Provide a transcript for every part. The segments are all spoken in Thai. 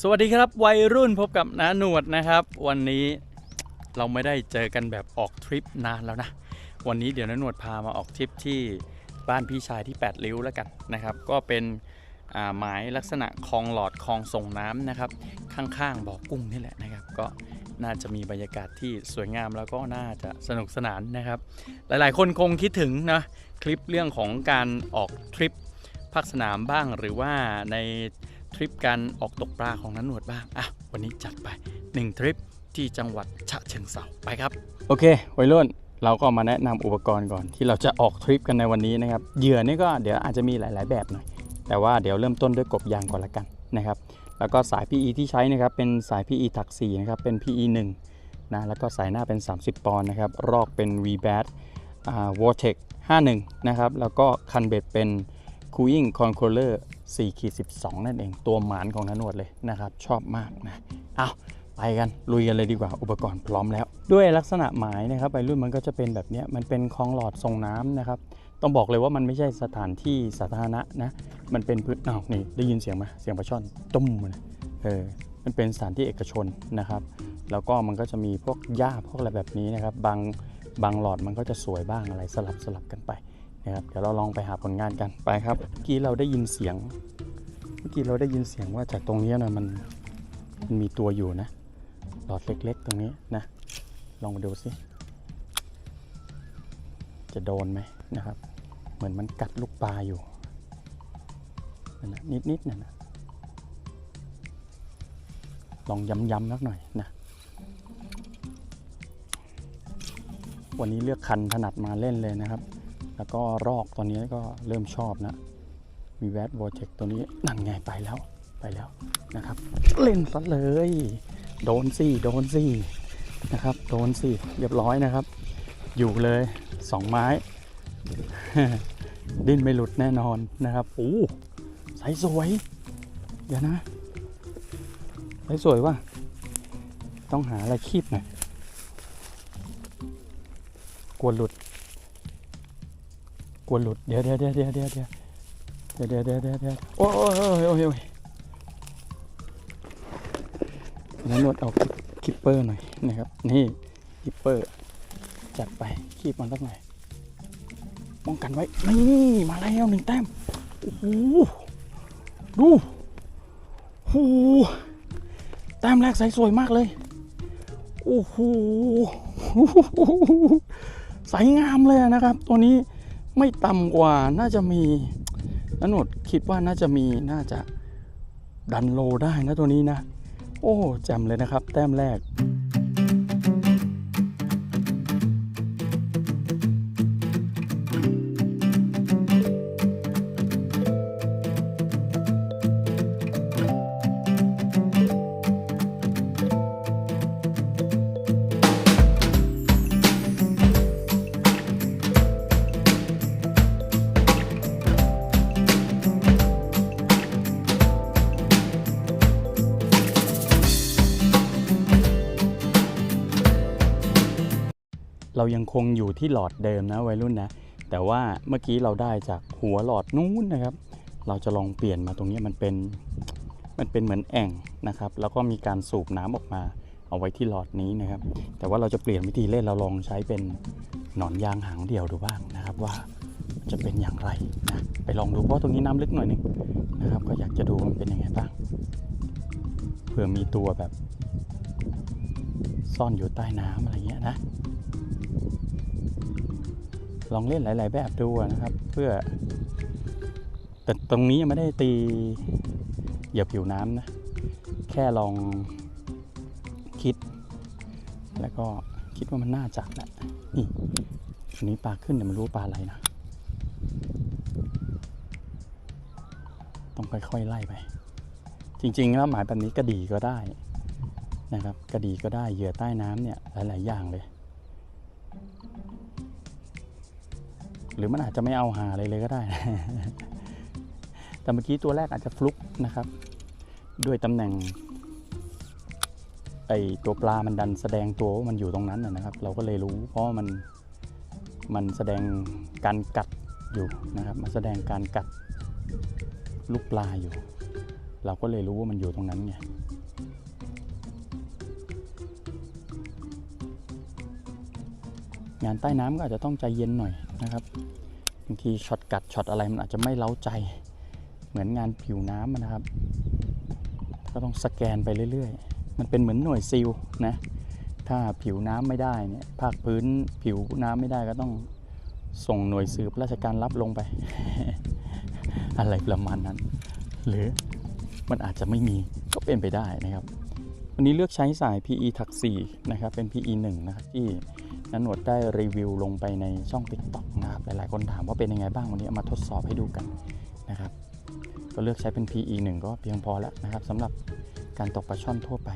สวัสดีครับวัยรุ่นพบกับน้าหนวดนะครับ วันนี้เราไม่ได้เจอกันแบบออกทริปนานแล้วนะ วันนี้เดี๋ยวน้าหนวดพามาออกทริปที่บ้านพี่ชายที่ 8 ริ้วแล้วกันนะครับ ก็เป็นหมายลักษณะคลองหลอดคลองส่งน้ำนะครับ ข้างๆบ่อกุ้งนี่แหละนะครับ ก็น่าจะมีบรรยากาศที่สวยงามแล้วก็น่าจะสนุกสนานนะครับ หลายๆ คนคงคิดถึงนะคลิปเรื่องของการออกทริปภาคสนามบ้างหรือว่าใน ทริปการออกตกปลาของนันหนวดบ้างอะวันนี้จัดไป 1 ทริปที่จังหวัดฉะเชิงเทราไปครับ โอเควัยรุ่นเราก็มาแนะนำอุปกรณ์ก่อนที่เราจะออกทริปกันในวันนี้นะครับเหยื่อนี่ก็เดี๋ยวอาจจะมีหลาย ๆ แบบหน่อย แต่ว่าเดี๋ยวเริ่มต้นด้วยกบยางก่อนละกันนะครับ แล้วก็สาย PE ที่ใช้นะครับเป็นสาย PE ถัก4นะครับเป็น PE 1นะแล้วก็สายหน้าเป็น 30 ปอนด์นะครับรอกเป็น v b a t อ่า Vortex 51 นะครับแล้วก็คันเบ็ดเป็น Cooling Controller 4ขีด12 นั่นเอง ตัวหมานของนนวดเลยนะครับ ชอบมากนะเอาไปกัน ลุยกันเลยดีกว่าอุปกรณ์พร้อมแล้ว ด้วยลักษณะหมายนะครับไปรุ่นมันก็จะเป็นแบบนี้มันเป็นคลองหลอดทรงน้ำนะครับ ต้องบอกเลยว่ามันไม่ใช่สถานที่สาธารณะนะ มันเป็นพื้นอ้าวนี่ได้ยินเสียงไหมเสียงปลาช่อนตุ้มเลยเออมันเป็นสถานที่เอกชนนะครับ แล้วก็มันก็จะมีพวกหญ้าพวกอะไรแบบนี้นะครับ บางบางหลอดมันก็จะสวยบ้างอะไรสลับสลับกันไป นะครับเดี๋ยวเราลองไปหาผลงานกันไปครับเมื่อกี้เราได้ยินเสียง เมื่อกี้เราได้ยินเสียงว่าจากตรงนี้นะมันมันมีตัวอยู่นะหลอดเล็ก ๆ ตรงนี้นะ ลองมาดูสิจะโดนไหมนะครับ เหมือนมันกัดลูกปลาอยู่นะนิดๆนั่นะลองย้ำๆสักหน่อยนะวันนี้เลือกคันถนัดมาเล่นเลยนะครับ แล้วก็รอกตอนนี้ก็เริ่มชอบนะมีแวดโวเทคตัวนี้นั่นไงไปแล้วไปแล้วนะครับ เล่นซะเลย โดนสิโดนสินะครับ โดนสิเรียบร้อยนะครับ อยู่เลยสองไม้ ดิ้นไม่หลุดแน่นอนนะครับโอ้ใสสวย เดี๋ยวนะใสสวยว่ะต้องหาอะไรคีบหน่อยกลัวหลุด กลัวหลุด เดี๋ยวเดี๋ยวเดี๋ยวเดี๋ยวเดี๋ยวเดี๋ยวเดี๋ยวเดี๋ยวเดี๋ยวเดี๋ยวโอ้ยโอ้ยโอ้ยโอ้ยโอ้ยนั้นนวดเอาคิปเปอร์หน่อยนะครับ นี่คิปเปอร์ จัดไปคีบมันสักหน่อยป้องกันไว้ นี่มาแล้วหนึ่งแต้ม โอ้โห ดูโอ้โหแต้มแรกใสสวยมากเลย โอ้โห ใสงามเลยนะครับ ตัวนี้ ไม่ต่ำกว่าน่าจะมีนันหนดคิดว่าน่าจะมีน่าจะดันโลได้นะตัวนี้นะ โอ้แจ่มเลยนะครับ แต้มแรก เรายังคงอยู่ที่หลอดเดิมนะวัยรุ่นนะ แต่ว่าเมื่อกี้เราได้จากหัวหลอดนู้นนะครับ เราจะลองเปลี่ยนมาตรงนี้มันเป็นมันเป็นเหมือนแอ่งนะครับ แล้วก็มีการสูบน้ำออกมาเอาไว้ที่หลอดนี้นะครับ แต่ว่าเราจะเปลี่ยนวิธีเล่นเราลองใช้เป็นหนอนยางหางเดี่ยวดูบ้างนะครับว่าจะเป็นอย่างไรนะไปลองดูเพราะตรงนี้น้ำลึกหน่อยหนึงนะครับ ก็อยากจะดูมันเป็นยังไงบ้างเผื่อมีตัวแบบ ซ่อนอยู่ใต้น้ำอะไรเงี้ยนะ ลองเล่นหลาย ๆ แบบดูนะครับ เพื่อ แต่ตรงนี้ยังไม่ได้ตีเหยียบผิวน้ำนะ แค่ลองคิด แล้วก็คิดว่ามันน่าจับแหละนี่อันนี้ปลาขึ้นแต่ไม่รู้ปลาอะไรนะ ต้องค่อย ๆ ไล่ไป จริง ๆ แล้วหมายแบบนี้กระดีก็ได้นะครับกระดีก็ได้เหยื่อใต้น้ำเนี่ยหลาย ๆ อย่างเลย หรือมันอาจจะไม่เอาหาอะไรเลยก็ได้ แต่เมื่อกี้ตัวแรกอาจจะฟลุกนะครับ ด้วยตำแหน่งไอตัวปลามันดันแสดงตัวว่ามันอยู่ตรงนั้นนะครับ เราก็เลยรู้เพราะามันมันแสดงการกัดอยู่นะครับมันแสดงการกัดลูกปลาอยู่ เราก็เลยรู้ว่ามันอยู่ตรงนั้นไงงานใต้น้ำก็อาจจะต้องใจเย็นหน่อย นะครับบางทีช็อตกัดช็อตอะไรมันอาจจะไม่เล้าใจ เหมือนงานผิวน้ำนะครับ ก็ต้องสแกนไปเรื่อยๆ มันเป็นเหมือนหน่วยซิลนะถ้าผิวน้ำไม่ได้เนี่ยภาคพื้นผิวน้ำไม่ได้ก็ต้องส่งหน่วยสืบราชการรับลงไป อะไรประมาณนั้น หรือมันอาจจะไม่มีก็เป็นไปได้นะครับ วันนี้เลือกใช้สาย PE ถัก4นะครับเป็น PE 1นะครับที่ นันหนวดได้รีวิวลงไปในช่อง TikTok นะครับหลายๆคนถามว่าเป็นยังไงบ้างวันนี้เอามาทดสอบให้ดูกันนะครับ ก็เลือกใช้เป็น PE 1ก็เพียงพอแล้วนะครับสำหรับการตกปลาช่อนทั่วไป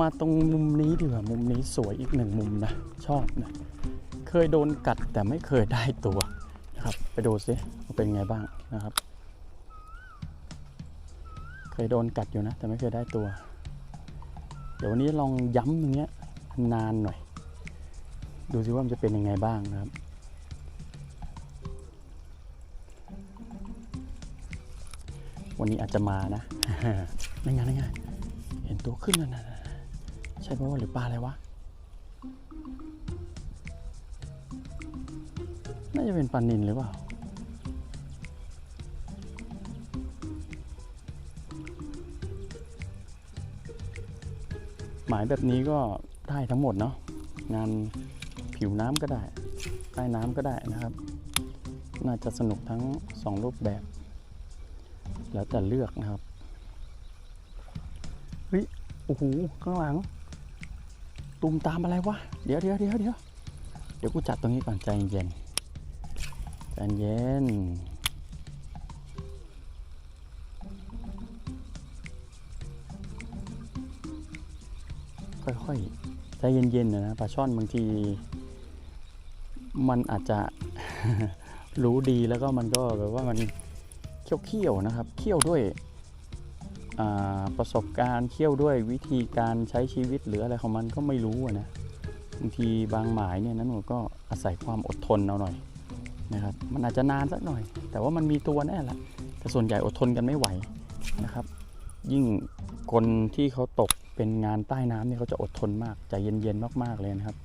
มาตรงมุมนี้ดีกว่ามุมนี้สวยอีกหนึ่งมุมนะ ชอบนะ เคยโดนกัดแต่ไม่เคยได้ตัวนะครับไปดูซิว่าเป็นไงบ้างนะครับ เคยโดนกัดอยู่นะ แต่ไม่เคยได้ตัว เดี๋ยววันนี้ลองย้ำตรงเนี้ยนานหน่อย ดูซิว่ามันจะเป็นยังไงบ้างนะครับ วันนี้อาจจะมานะนั่นไงนั่นไงเห็นตัวขึ้นแล้วนะใช่ปะว่าหรือปลาอะไรวะ น่าจะเป็นปลานินหรือเปล่าหมายแบบนี้ก็ได้ทั้งหมดเนาะงาน ผิวน้ำก็ได้ ใต้น้ำก็ได้นะครับ น่าจะสนุกทั้งสองรูปแบบ แล้วแต่เลือกนะครับเฮ้ยโอ้โหข้างหลังตุ่มตามอะไรวะเดี๋ยวเดี๋ยวเดี๋ยวเดี๋ยวเดี๋ยวกูจัดตรงนี้ก่อนใจเย็นใจเย็นค่อยๆใจเย็นๆนะนะปลาช่อนบางที มันอาจจะ รู้ดีแล้วก็มันก็แบบว่ามันเคี่ยวๆนะครับเคี่ยวด้วยประสบการณ์เคี่ยวด้วยวิธีการใช้ชีวิตหรืออะไรของมันก็ไม่รู้นะบางทีบางหมายเนี่ยนั้นก็อาศัยความอดทนเอาหน่อยนะครับมันอาจจะนานสักหน่อย แต่ว่ามันมีตัวแน่และแต่ส่วนใหญ่อดทนกันไม่ไหวนะครับ ยิ่งคนที่เขาตกเป็นงานใต้น้ำเนี่ยเขาจะอดทนมากใจเย็นๆมากๆเลยนะครับ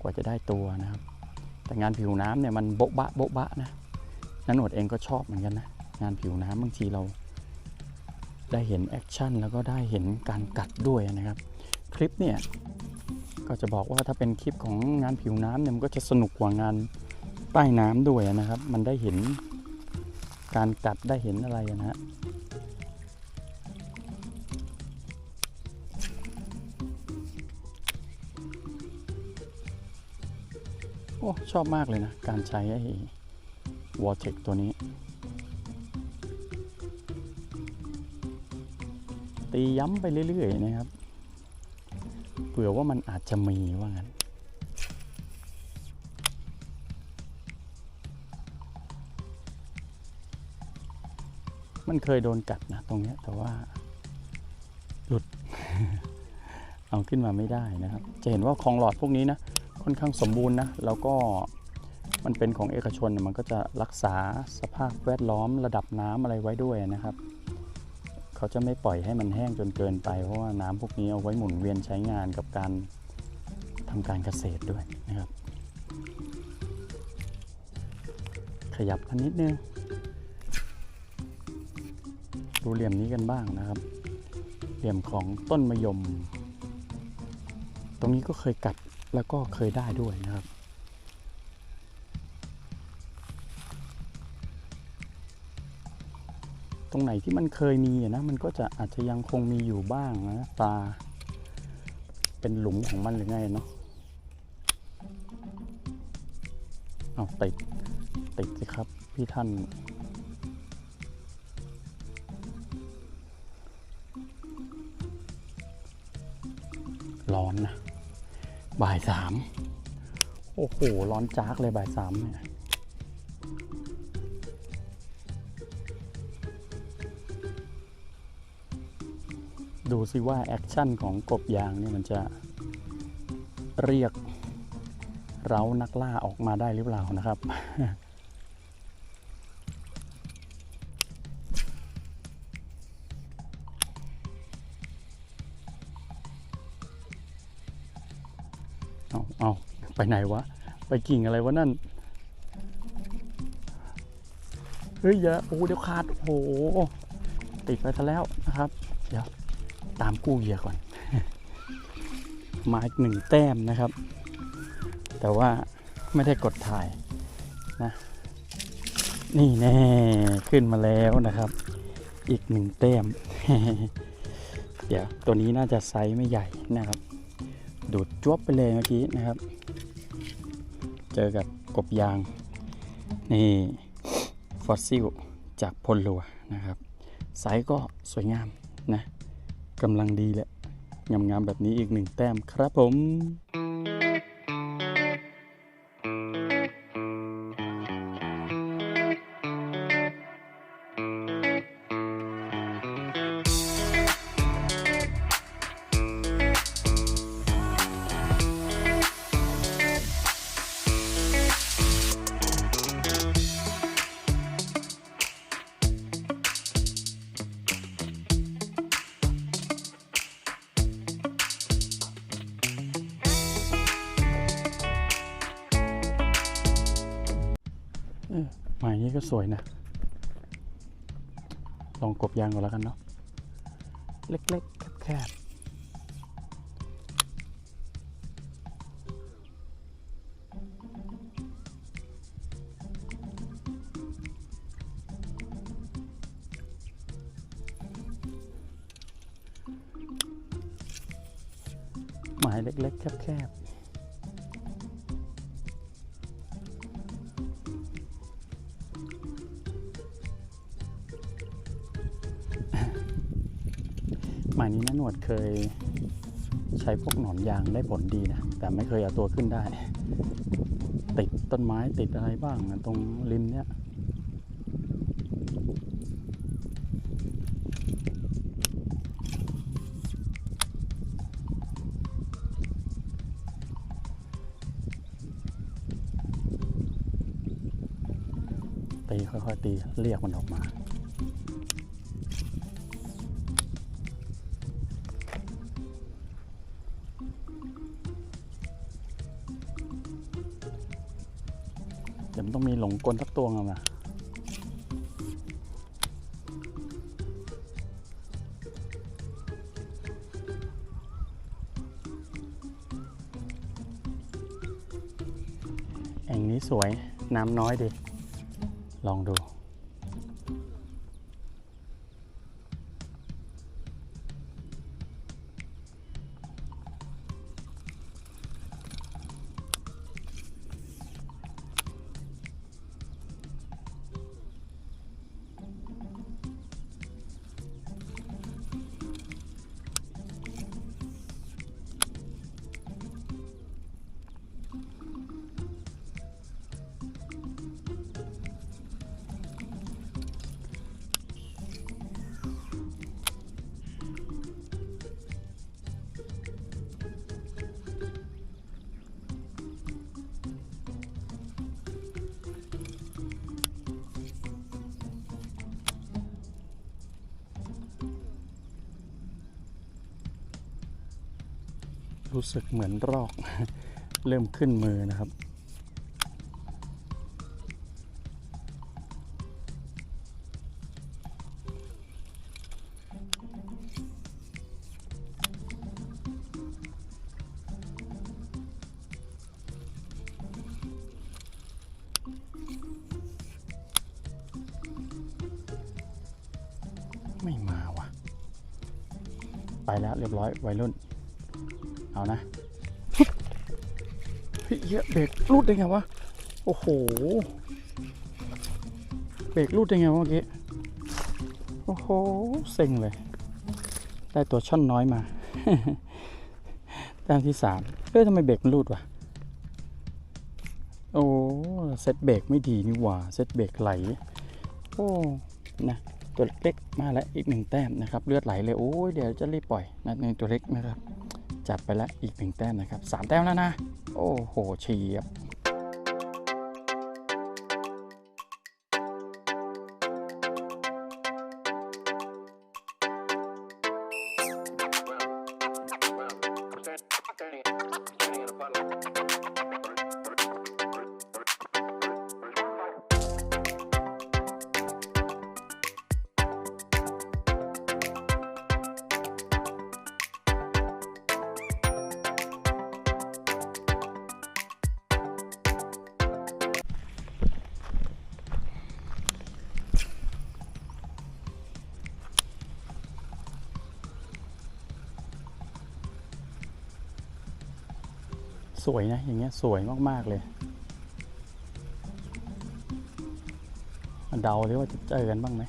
กว่าจะได้ตัวนะครับ แต่งานผิวน้ำเนี่ยมันโบ๊ะบะโบ๊ะบะนะนันหนวดเองก็ชอบเหมือนกันนะ งานผิวน้ำบางทีเราได้เห็นแอคชั่นแล้วก็ได้เห็นการกัดด้วยนะครับ คลิปเนี่ยก็จะบอกว่าถ้าเป็นคลิปของงานผิวน้ำเนี่ยมันก็จะสนุกกว่างานใต้น้ำด้วยนะครับ มันได้เห็นการกัดได้เห็นอะไรนะฮะ อ้ชอบมากเลยนะ การใช้ไอ้วอเทคตัวนี้ ตีย้ำไปเรื่อยๆนะครับ เผื่อว่ามันอาจจะมีว่างั้นมันเคยโดนกัดนะตรงเนี้ยแต่ว่า หลุด เอาขึ้นมาไม่ได้นะครับ จะเห็นว่าคลองหลอดพวกนี้นะ ค่อนข้างสมบูรณ์นะ แล้วก็มันเป็นของเอกชนมันก็จะรักษาสภาพแวดล้อมระดับน้ำอะไรไว้ด้วยนะครับ เขาจะไม่ปล่อยให้มันแห้งจนเกินไป เพราะว่าน้ำพวกนี้เอาไว้หมุนเวียนใช้งานกับการทำการเกษตรด้วยนะครับ ขยับกันนิดนึงดูเหลี่ยมนี้กันบ้างนะครับ เหลี่ยมของต้นมะยม ตรงนี้ก็เคยกัด แล้วก็เคยได้ด้วยนะครับตรงไหนที่มันเคยมีนะมันก็จะอาจจะยังคงมีอยู่บ้างนะปลาเป็นหลุมของมันหรือไงเนาะเอาติดติดสิครับพี่ท่าน ร้อนนะ บ่ายสามโอ้โห ร้อนจากเลยบ่ายสามเนี่ยดูสิว่า แอคชั่นของกบยางเนี่ยมันจะเรียก เรานักล่าออกมาได้หรือเปล่านะครับ ไปไหนวะ ไปกิ่งอะไรวะนั่น เฮ้ยอย่าโอ้เดี๋ยวขาด โอ้โหติดไปซะแล้วนะครับ เดี๋ยวตามกู้เหยื่อก่อน มาอีกหนึ่งแต้มนะครับ แต่ว่าไม่ได้กดถ่ายนะ นี่แน่ขึ้นมาแล้วนะครับ อีกหนึ่งแต้ม เดี๋ยวตัวนี้น่าจะไซส์ไม่ใหญ่นะครับ ดูดจวบไปเลยเมื่อกี้นะครับ เจอกับกบยาง นี่ฟอสซิลจากพลลัวนะครับไซส์ก็สวยงามนะกำลังดีแหละงามๆแบบนี้อีกหนึ่งแต้มครับผม ออหมายนี้ก็สวยนะ ลองกบยางก่อนแล้วกันเนาะ เล็กๆแคบๆหมายเล็กๆแคบๆ มายนี้นะหนวดเคยใช้พวกหนอนยางได้ผลดีนะ แต่ไม่เคยเอาตัวขึ้นได้ ติดต้นไม้ติดอะไรบ้างตรงริมเนี้ยตีค่อยๆตีเรียกมันออกมา มันต้องมีหลงกลสักตัวงนะแอ่งนี้สวยน้ำน้อยดี ลองดู รู้สึกเหมือนรอก เริ่มขึ้นมือนะครับ ไม่มาว่ะ ไปแล้วเรียบร้อยวัยรุ่น นะเฮ้ยเหี้ยเบรกรูดได้ไงวะ โอ้โห เบรกรูดได้ไงวะเมื่อกี้ โอ้โห เซ็งเลย ได้ตัวช่อนน้อยมาแต้มที่สามเฮ้ยทำไมเบรกมันรูดวะ โอ้ เซตเบรกไม่ดีนี่หว่า เซตเบรกไหล โอ้ นะตัวเล็กมาแล้วอีกหนึ่งแต้มนะครับ เลือดไหลเลย โอ้ยเดี๋ยวจะรีบปล่อยนะในตัวเล็กนะครับ จัดไปแล้วอีกหนึ่งแต้มนะครับสามแต้มแล้วนะ โอ้โหเฉียบ สวยนะ อย่างเงี้ยสวยมาก ๆ เลยมาเดาดิว่าจะเจอกันบ้างไหม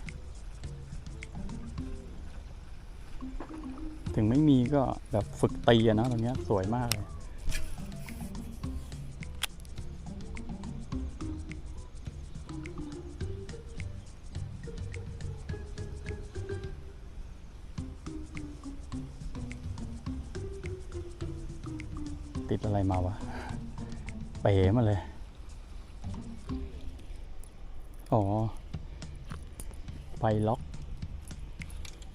ถึงไม่มีก็แบบฝึกตีอะนะตรงเนี้ยสวยมากเลย มาวะเป๋มาเลย อ๋อไฟล็อก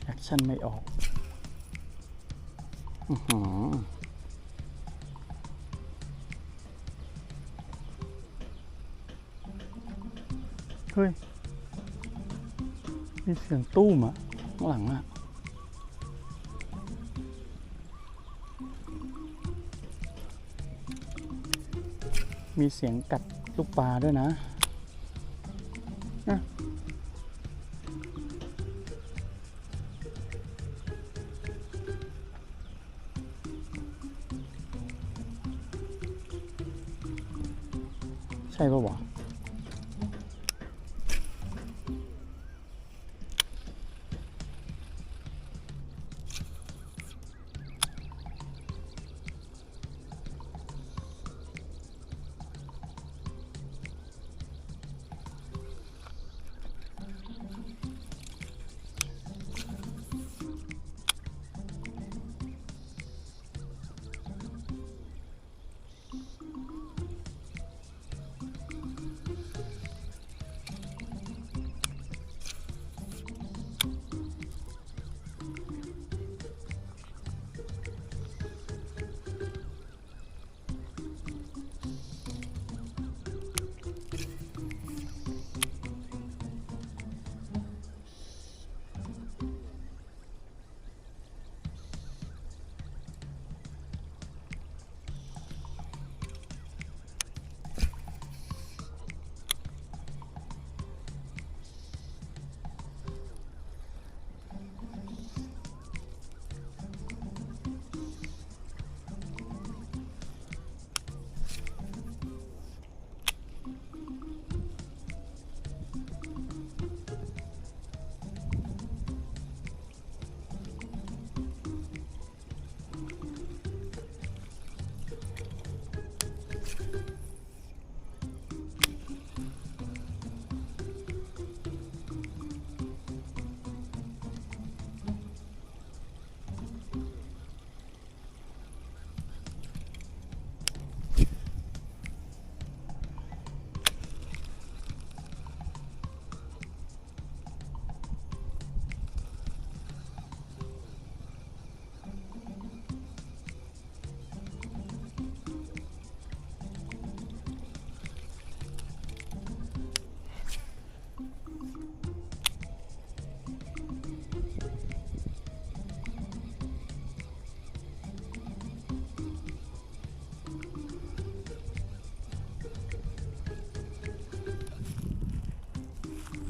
แอคชั่นไม่ออกอื้อหือเฮ้ย มีเสียงตู้มอะข้างหลังอะ มีเสียงกัดลูกปลาด้วยนะ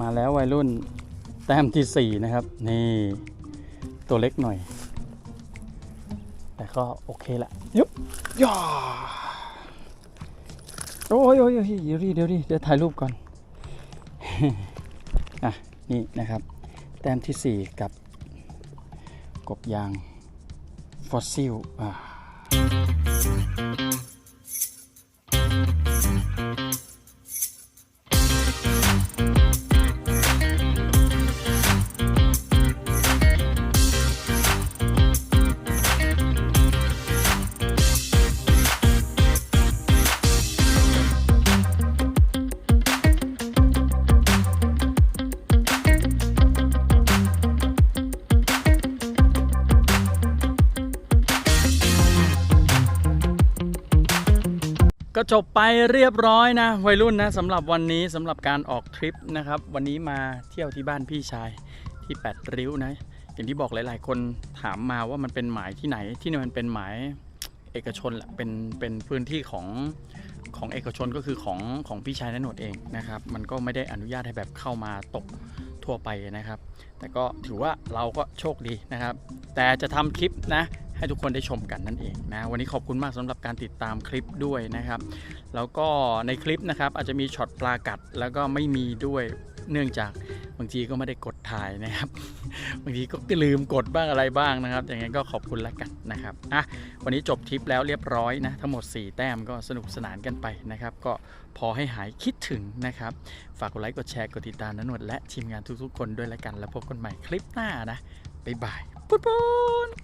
มาแล้ววัยรุ่นแต้มที่สี่นะครับ นี่ตัวเล็กหน่อย แต่ก็โอเคแหละยุบย่าโอ้ยโอ้ยโอ้ยเดี๋ยวดิเดี๋ยวดิเดี๋ยวถ่ายรูปก่อน อะ นี่นะครับ แต้มที่สี่กับกบยาง ฟอสซิลอ่า ก็จบไปเรียบร้อยนะ วัยรุ่นนะสำหรับวันนี้สำหรับการออกทริปนะครับ วันนี้มาเที่ยวที่บ้านพี่ชายที่แปดริ้วนะ อย่างที่บอกหลาย ๆ คนถามมาว่ามันเป็นหมายที่ไหนที่นี่มันเป็นหมายเอกชนแหละเป็นเป็นพื้นที่ของของเอกชนก็คือของของพี่ชายนนวดเองนะครับ มันก็ไม่ได้อนุญาตให้แบบเข้ามาตกทั่วไปนะครับ แต่ก็ถือว่าเราก็โชคดีนะครับ แต่จะทำคลิปนะ ให้ทุกคนได้ชมกันนั่นเองนะวันนี้ขอบคุณมากสำหรับการติดตามคลิปด้วยนะครับ แล้วก็ในคลิปนะครับอาจจะมีช็อตปลากัดแล้วก็ไม่มีด้วยเนื่องจากบางทีก็ไม่ได้กดถ่ายนะครับ บางทีก็ลืมกดบ้างอะไรบ้างนะครับ อย่างนั้นก็ขอบคุณแล้วกันนะครับอะวันนี้จบทริปแล้วเรียบร้อยนะ ทั้งหมด 4 แต้มก็สนุกสนานกันไปนะครับ ก็พอให้หายคิดถึงนะครับ ฝากกดไลค์ กดแชร์ กดติดตามนนวดและทีมงานทุกๆคนด้วยและกัน แล้วพบกันใหม่คลิปหน้านะ บ๊ายบาย ปุ๊ดปุ๊ด